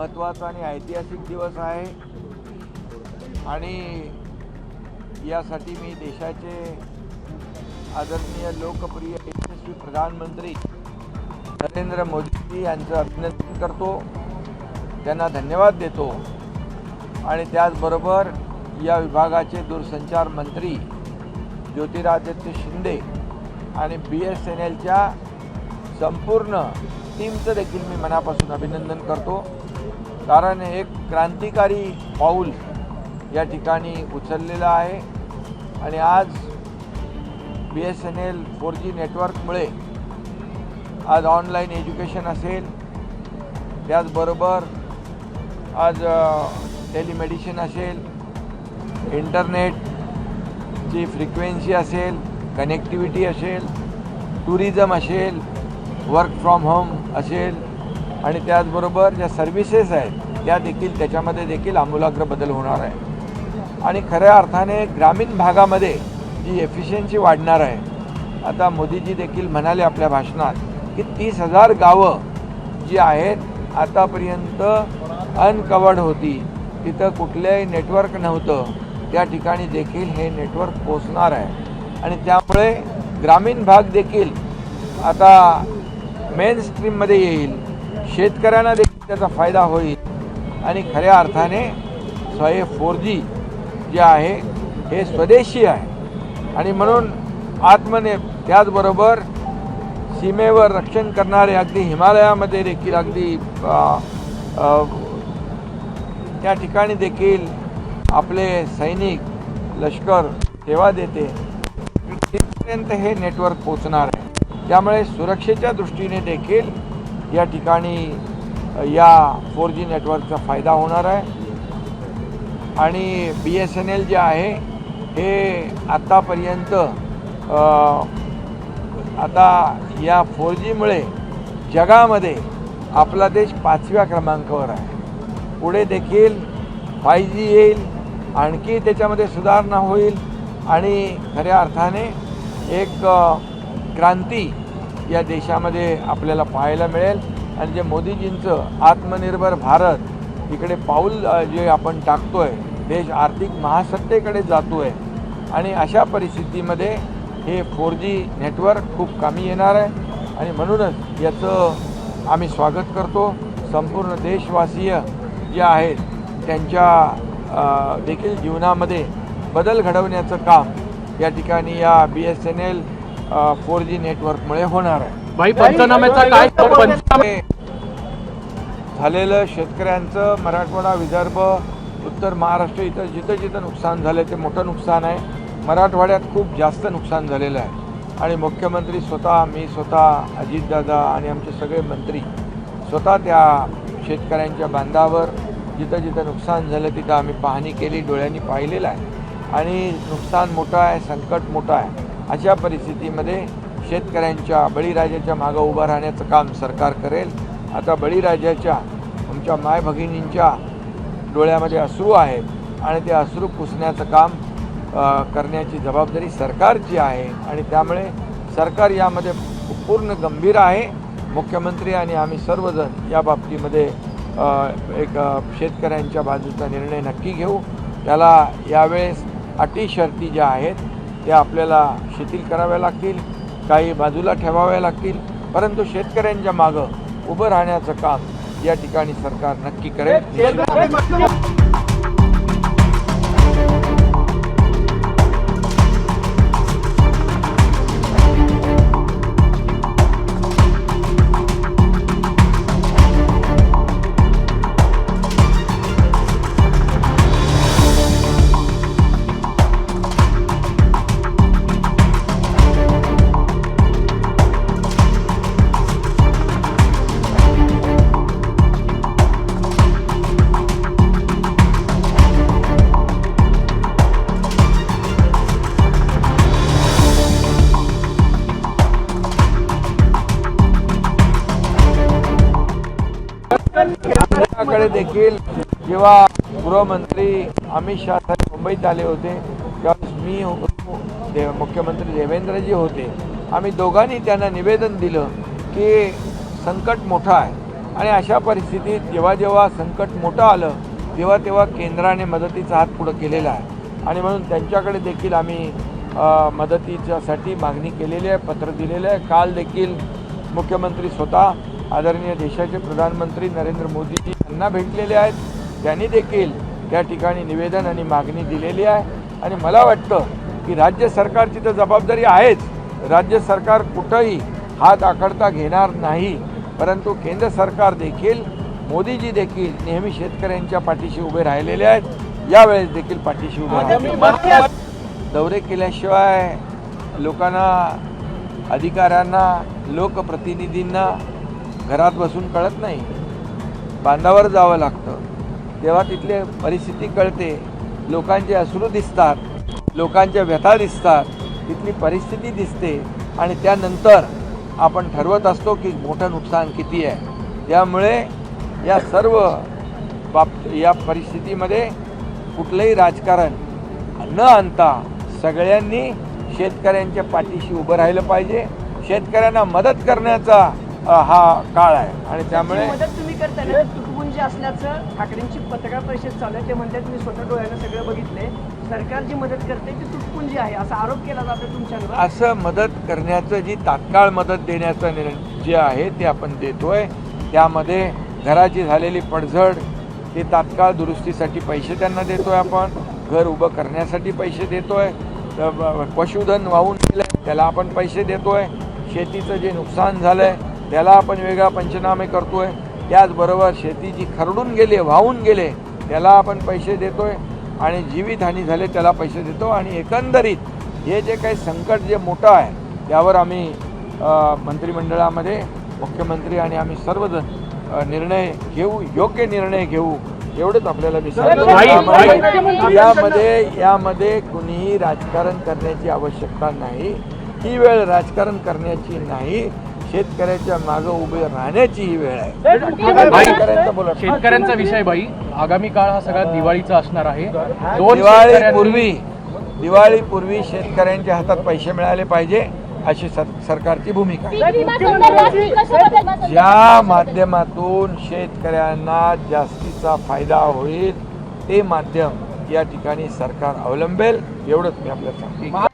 महत्त्वाचा आणि ऐतिहासिक दिवस आहे. आणि यासाठी मी देशाचे आदरणीय लोकप्रिय यशस्वी प्रधानमंत्री नरेंद्र मोदीजी यांचं अभिनंदन करतो. त्यांना धन्यवाद देतो. आणि त्याचबरोबर या विभागाचे दूरसंचार मंत्री ज्योतिरादित्य शिंदे आणि बी एस एन एलच्या संपूर्ण टीमचं देखील मी मनापासून अभिनंदन करतो. कारण हे एक क्रांतिकारी पाऊल या ठिकाणी उचललेलं आहे. आणि आज B S N L four G नेटवर्कमुळे आज ऑनलाईन एज्युकेशन असेल. त्याचबरोबर आज टेलिमेडिसिन असेल. इंटरनेटची फ्रिक्वेन्सी असेल. कनेक्टिव्हिटी असेल. टुरिझम असेल. वर्क फ्रॉम होम असेल. आणि त्याचबरोबर ज्या सर्व्हिसेस आहेत त्या देखील त्याच्यामध्ये देखील आमूलाग्र बदल होणार आहे. आणि खऱ्या अर्थाने ग्रामीण भागामध्ये जी एफिशियन्सी वाढणार आहे आता मोदीजी देखील म्हणाले आपल्या भाषणात की तीस हजार गावं जी आहेत आतापर्यंत अनकवर्ड होती. तिथं कुठलंही नेटवर्क नव्हतं. त्या ठिकाणी देखील हे नेटवर्क पोचणार आहे. आणि त्यामुळे ग्रामीण भाग देखील आता मेन स्ट्रीममध्ये येईल. शेतकऱ्यांना देखील त्याचा फायदा होईल. आणि खऱ्या अर्थाने हे फोर जी जे आहे हे स्वदेशी आहे. आणि म्हणून आत्मने त्याचबरोबर सीमेवर रक्षण करणारे अगदी हिमालयामध्ये देखील अगदी त्या ठिकाणी देखील आपले सैनिक लष्कर सेवा देते. तिथपर्यंत हे नेटवर्क पोचणार आहे. त्यामुळे सुरक्षेच्या दृष्टीने देखील या ठिकाणी या फोर जी नेटवर्कचा फायदा होणार आहे. आणि बी एस एन एल जे आहे हे आत्तापर्यंत आता या फोर जीमुळे जगामध्ये आपला देश पाचव्या क्रमांकावर आहे. पुढे देखील फाय जी येईल आणखी त्याच्यामध्ये सुधारणा होईल आणि खऱ्या अर्थाने एक क्रांती या देशामध्ये आपल्याला पाहायला मिळेल. आणि जे मोदीजींचं आत्मनिर्भर भारत इकडे पाऊल जे आपण टाकतो आहे देश आर्थिक महासत्तेकडे जातो आहे आणि अशा परिस्थितीमध्ये हे फोर जी नेटवर्क खूप कामी येणार आहे. आणि म्हणूनच याचं आम्ही स्वागत करतो. संपूर्ण देशवासीय जे आहेत त्यांच्या देखील जीवनामध्ये बदल घडवण्याचं काम या ठिकाणी या B S N L four G नेटवर्कमुळे होणार आहे. भाई पंचनाम्याचा काय झालेलं शेतकऱ्यांचं मराठवाडा विदर्भ उत्तर महाराष्ट्र इथं जिथं जिथं नुकसान झालं ते मोठं नुकसान आहे. मराठवाड्यात खूप जास्त नुकसान झालेलं आहे. आणि मुख्यमंत्री स्वतः मी स्वतः अजितदादा आणि आमचे सगळे मंत्री स्वतः त्या शेतकऱ्यांच्या बांधावर जिथं जिथं नुकसान झालं तिथं आम्ही पाहणी केली डोळ्यांनी पाहिलेलं आहे. आणि नुकसान मोठं आहे संकट मोठं आहे. अशा परिस्थितीमध्ये शेतकऱ्यांच्या बळीराजाच्या मागं उभं राहण्याचं काम सरकार करेल. आता बळीराजाच्या आमच्या माय भगिनींच्या डोळ्यामध्ये अश्रू आहेत आणि ते अश्रू पुसण्याचं काम करण्याची जबाबदारी सरकारची आहे आणि त्यामुळे सरकार यामध्ये पूर्ण गंभीर आहे. मुख्यमंत्री आणि आम्ही सर्वजण या बाबतीमध्ये एक शेतकऱ्यांच्या बाजूचा निर्णय नक्की घेऊ. त्याला यावेळेस अटी शर्ती ज्या आहेत त्या आपल्याला शिथिल कराव्या लागतील काही बाजूला ठेवाव्या लागतील. परंतु शेतकऱ्यांच्या मागं उभं राहण्याचं काम या ठिकाणी सरकार नक्की करेल. कडे देखील जेव्हा गृहमंत्री अमित शहा साहेब मुंबईत आले होते त्यावेळेस मी देव मुख्यमंत्री देवेंद्रजी होते. आम्ही दोघांनी त्यांना निवेदन दिलं की संकट मोठं आहे. आणि अशा परिस्थितीत जेव्हा जेव्हा संकट मोठं आलं तेव्हा तेव्हा केंद्राने मदतीचा हात पुढं केलेला आहे. आणि म्हणून त्यांच्याकडे देखील आम्ही मदतीच्यासाठी मागणी केलेली आहे पत्र दिलेलं आहे. काल देखील मुख्यमंत्री स्वतः आदरणीय देशाचे प्रधानमंत्री नरेंद्र मोदीजी यांना भेटलेले आहेत. त्यांनी देखील त्या ठिकाणी निवेदन आणि मागणी दिलेली आहे. आणि मला वाटतं की राज्य सरकारची तर जबाबदारी आहेच. राज्य सरकार कुठंही हात आखडता घेणार नाही. परंतु केंद्र सरकार देखील मोदीजी देखील नेहमी शेतकऱ्यांच्या पाठीशी उभे राहिलेले आहेत. यावेळेस देखील पाठीशी उभे दौरे केल्याशिवाय लोकांना अधिकाऱ्यांना लोकप्रतिनिधींना घरात बसून कळत नाही. बांधावर जावं लागतं. तेव्हा तिथली परिस्थिती कळते. लोकांचे अश्रू दिसतात. लोकांच्या व्यथा दिसतात. तिथली परिस्थिती दिसते. आणि त्यानंतर आपण ठरवत असतो की मोठं नुकसान किती आहे. त्यामुळे या सर्व बाब या परिस्थितीमध्ये कुठलंही राजकारण न आणता सगळ्यांनी शेतकऱ्यांच्या पाठीशी उभं राहिलं पाहिजे. शेतकऱ्यांना मदत करण्याचा हा काळ आहे. आणि त्यामुळे मदत तुम्ही करताय ना? तुटपुंजी असल्याचं ठाकरेंची पत्रकार परिषद चालू आहे ते म्हणतात मी स्वतः डोळ्यानं सगळं बघितलंय. सरकार जी मदत करते ती तुटपुंजी आहे असा आरोप केला जातो तुमच्यावर? असं मदत करण्याचं जी तात्काळ मदत देण्याचा निर्णय जे आहे ते आपण देतोय. त्यामध्ये घराची झालेली पडझड ते तात्काळ दुरुस्तीसाठी पैसे त्यांना देतोय आपण. घर उभं करण्यासाठी पैसे देतोय. पशुधन वाहून गेलं त्याला आपण पैसे देतोय. शेतीचं जे नुकसान झालं आहे त्याला आपण वेगळा पंचनामे करतोय. त्याचबरोबर शेती जी खरडून गेली वाहून गेले त्याला आपण पैसे देतोय आणि जीवितहानी झाले त्याला पैसे देतो. आणि एकंदरीत हे जे काही संकट जे मोठं आहे त्यावर आम्ही मंत्रिमंडळामध्ये मुख्यमंत्री आणि आम्ही सर्वजण निर्णय घेऊ योग्य निर्णय घेऊ एवढंच आपल्याला यामध्ये- यामध्ये यामध्ये कुणीही राजकारण करण्याची आवश्यकता नाही. ही वेळ राजकारण करण्याची नाही. शेतकऱ्याच्या मागं उभे राहण्याची ही वेळ आहे. शेतकऱ्यांचं बोला. शेतकऱ्यांचा विषय बाई आगामी काळ हा सगळा दिवाळीचा असणार आहे. दिवाळीपूर्वी दिवाळीपूर्वी शेतकऱ्यांच्या हातात पैसे मिळाले पाहिजे अशी सर- सरकारची भूमिका आहे? ज्या माध्यमातून शेतकऱ्यांना जास्तीचा फायदा होईल ते माध्यम या ठिकाणी सरकार अवलंबेल एवढंच मी आपल्याला सांगतो.